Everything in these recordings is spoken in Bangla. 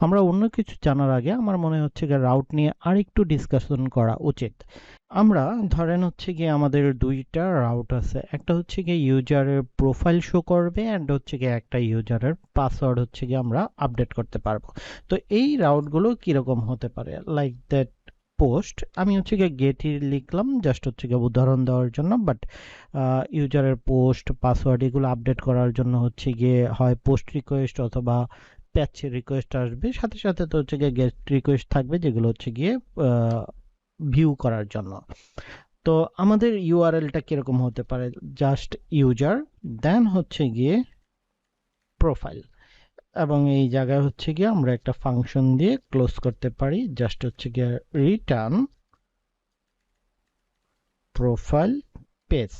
আমরা অন্য কিছু জানার আগে আমার মনে হচ্ছে গিয়ে রাউট নিয়ে আরেকটু ডিসকাশন করা উচিত। আমরা ধরেন হচ্ছে গিয়ে আমাদের দুইটা রাউট আছে। একটা হচ্ছে গিয়ে ইউজারের প্রোফাইল শো করবে অ্যান্ড হচ্ছে গিয়ে একটা ইউজারের পাসওয়ার্ড হচ্ছে গিয়ে আমরা আপডেট করতে পারব। তো এই রাউটগুলো কীরকম হতে পারে? লাইক দ্যাট পোস্ট আমি হচ্ছে গিয়ে গেটি লিখলাম জাস্ট হচ্ছে গিয়ে উদাহরণ দেওয়ার জন্য বাট ইউজারের পোস্ট পাসওয়ার্ড এগুলো আপডেট করার জন্য হচ্ছে গিয়ে হয় পোস্ট রিকোয়েস্ট অথবা প্যাচ রিকোয়েস্ট আসবে। সাথে সাথে তো হচ্ছে গিয়ে গেস্ট রিকোয়েস্ট থাকবে, যেগুলো হচ্ছে গিয়ে ভিউ করার জন্য। তো আমাদের ইউআরএলটা কীরকম হতে পারে? জাস্ট ইউজার দেন হচ্ছে গিয়ে প্রোফাইল এবং এই জায়গায় হচ্ছে গিয়ে আমরা একটা ফাংশন দিয়ে ক্লোজ করতে পারি। জাস্ট হচ্ছে গিয়ে রিটার্ন প্রোফাইল পেজ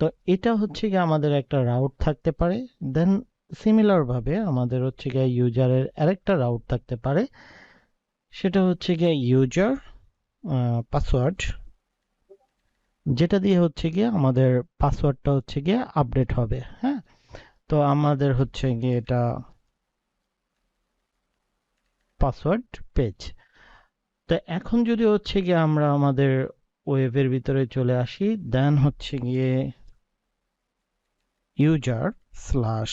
তো এটা হচ্ছে গিয়ে আমাদের একটা রাউট থাকতে পারে। দেন সিমিলার ভাবে আমাদের হচ্ছে গিয়ে ইউজারের আরেকটা রাউট থাকতে পারে। সেটা হচ্ছে গিয়ে ইউজার পাসওয়ার্ড যেটা দিয়ে হচ্ছে গিয়ে আমাদের পাসওয়ার্ডটা হচ্ছে গিয়ে আপডেট হবে হ্যাঁ? তো আমাদের হচ্ছে গিয়ে এটা পাসওয়ার্ড পেজ তো এখন যদি হচ্ছে গিয়ে আমরা আমাদের ওয়েবের ভিতরে চলে আসি দেন হচ্ছে গিয়ে ইউজার স্ল্যাশ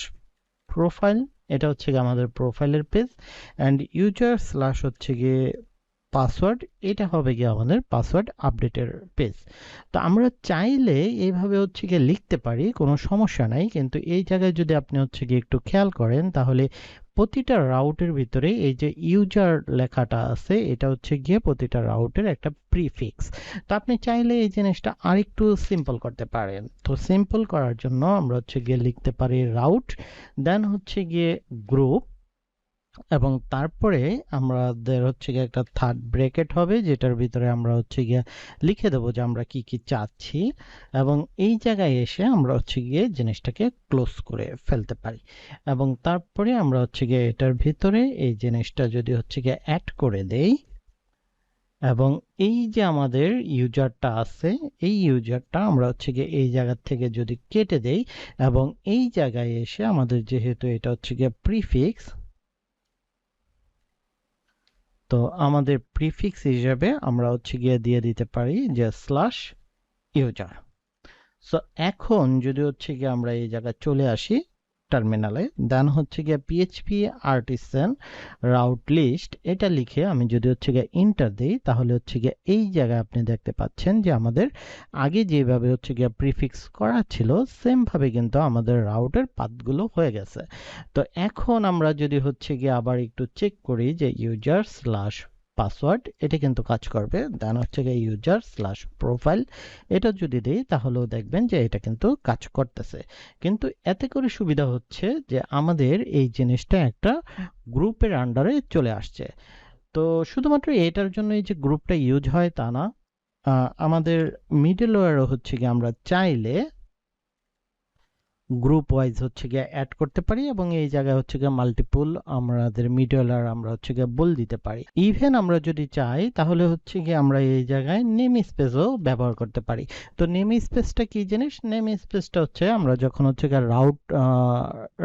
প্রোফাইল এটা হচ্ছে গিয়ে আমাদের প্রোফাইলের পেজ অ্যান্ড ইউজার স্ল্যাশ হচ্ছে গিয়ে পাসওয়ার্ড এটা হবে গিয়ে আমাদের পাসওয়ার্ড আপডেটের পেজ তো আমরা চাইলে এইভাবে হচ্ছে গিয়ে লিখতে পারি, কোনো সমস্যা নাই, কিন্তু এই জায়গায় যদি আপনি হচ্ছে গিয়ে একটু খেয়াল করেন, তাহলে প্রতিটা রাউটের ভিতরে এই যে ইউজার লেখাটা আছে, এটা হচ্ছে গিয়ে প্রতিটা রাউটের একটা প্রিফিক্স তো আপনি চাইলে এই জিনিসটা আরেকটু সিম্পল করতে পারেন। তো সিম্পল করার জন্য আমরা হচ্ছে গিয়ে লিখতে পারি রাউট দেন হচ্ছে গিয়ে গ্রুপ এবং তারপরে আমাদের হচ্ছে গিয়ে একটা থার্ড ব্রেকেট হবে, যেটার ভিতরে আমরা হচ্ছে গিয়ে লিখে দেবো যে আমরা কি কি চাচ্ছি এবং এই জায়গায় এসে আমরা হচ্ছে গিয়ে জিনিসটাকে ক্লোজ করে ফেলতে পারি। এবং তারপরে আমরা হচ্ছে গিয়ে এটার ভিতরে এই জিনিসটা যদি হচ্ছে গিয়ে অ্যাড করে দেই এবং এই যে আমাদের ইউজারটা আছে, এই ইউজারটা আমরা হচ্ছে গিয়ে এই জায়গা থেকে যদি কেটে দেই এবং এই জায়গায় এসে আমাদের যেহেতু এটা হচ্ছে গিয়ে প্রিফিক্স তো আমাদের প্রিফিক্স হিসাবে আমরা হচ্ছে গিয়ে দিয়ে দিতে পারি যে স্ল্যাশ ইউজার সো এখন যদি হচ্ছে গিয়ে আমরা এই জায়গায় চলে আসি টার্মিনালে দেন হচ্ছে গিয়ে পিএইচপি আর্টিসান রাউট লিস্ট এটা লিখে আমি যদি হচ্ছে গিয়ে ইন্টার দিই, তাহলে হচ্ছে গিয়ে এই জায়গায় আপনি দেখতে পাচ্ছেন যে আমাদের আগে যেভাবে হচ্ছে গিয়ে প্রিফিক্স করা ছিল সেম ভাবে কিন্তু আমাদের রাউটের পাথগুলো হয়ে গেছে। তো এখন আমরা যদি হচ্ছে গিয়ে আবার একটু চেক করি যে ইউজার স্ল্যাশ পাসওয়ার্ড এটা কিন্তু কাজ করবে। দেন হচ্ছে গিয়ে ইউজার স্ল্যাশ প্রোফাইল এটা যদি দিই তাহলেও দেখবেন যে এটা কিন্তু কাজ করতেছে। কিন্তু এতে করে সুবিধা হচ্ছে যে আমাদের এই জিনিসটা একটা গ্রুপের আন্ডারে চলে আসছে। তো শুধুমাত্র এটার জন্য এই যে গ্রুপটা ইউজ হয় তা না আমাদের মিডল ওয়ারও হচ্ছে গিয়ে আমরা চাইলে গ্রুপ ওয়াইজ হচ্ছে গিয়ে অ্যাড করতে পারি এবং এই জায়গায় হচ্ছে গিয়ে মাল্টিপুল আমাদের মিডলার আমরা হচ্ছে গিয়ে বল দিতে পারি। ইভেন আমরা যদি চাই, তাহলে হচ্ছে গিয়ে আমরা এই জায়গায় নেম স্পেসও ব্যবহার করতে পারি। তো নেম স্পেসটা কি জিনিস? নেম স্পেসটা হচ্ছে আমরা যখন হচ্ছে গিয়ে রাউট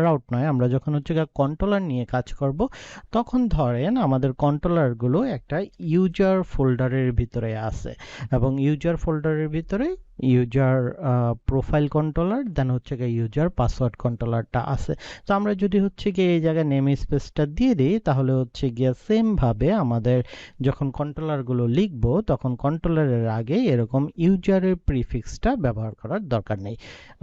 রাউট নয়, আমরা যখন হচ্ছে গিয়ে কন্ট্রোলার নিয়ে কাজ করব, তখন ধরেন আমাদের কন্ট্রোলারগুলো একটা ইউজার ফোল্ডারের ভিতরে আছে। এবং ইউজার ফোল্ডারের ভিতরে ইউজার প্রোফাইল কন্ট্রোলার দেন হচ্ছে গিয়ে ইউজার পাসওয়ার্ড কন্ট্রোলারটা আছে। তো আমরা যদি হচ্ছে গিয়ে এই জায়গায় নেম স্পেসটা দিয়ে দিই, তাহলে হচ্ছে গিয়ে সেম ভাবে আমাদের যখন কন্ট্রোলারগুলো লিখব, তখন কন্ট্রোলারের আগে এরকম ইউজারের প্রিফিক্সটা ব্যবহার করার দরকার নেই।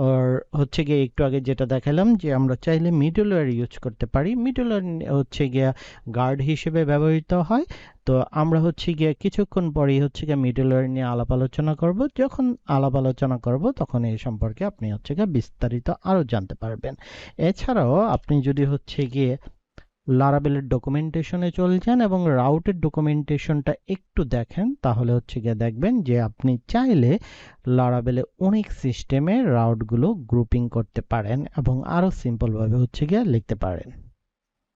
আর হচ্ছে গিয়ে একটু আগে যেটা দেখালাম যে আমরা চাইলে মিডলওয়্যার ইউজ করতে পারি। মিডলওয়্যার হচ্ছে গিয়ে গার্ড হিসেবে ব্যবহৃত হয়। তো আমরা হচ্ছে গিয়ে কিছুক্ষণ পরেই হচ্ছে গিয়ে মিডলওয়্যার নিয়ে আলাপ আলোচনা করব। যখন আলাপ আলোচনা করব, তখন এই সম্পর্কে আপনি হচ্ছে গিয়ে বিস্তারিত আরও জানতে পারবেন। এছাড়াও আপনি যদি হচ্ছে গিয়ে লারাবেলের ডকুমেন্টেশনে চলে যান এবং রাউটের ডকুমেন্টেশনটা একটু দেখেন, তাহলে হচ্ছে গিয়ে দেখবেন যে আপনি চাইলে লারাবেলে অনেক সিস্টেমে রাউটগুলো গ্রুপিং করতে পারেন এবং আরও সিম্পলভাবে হচ্ছে গিয়ে লিখতে পারেন।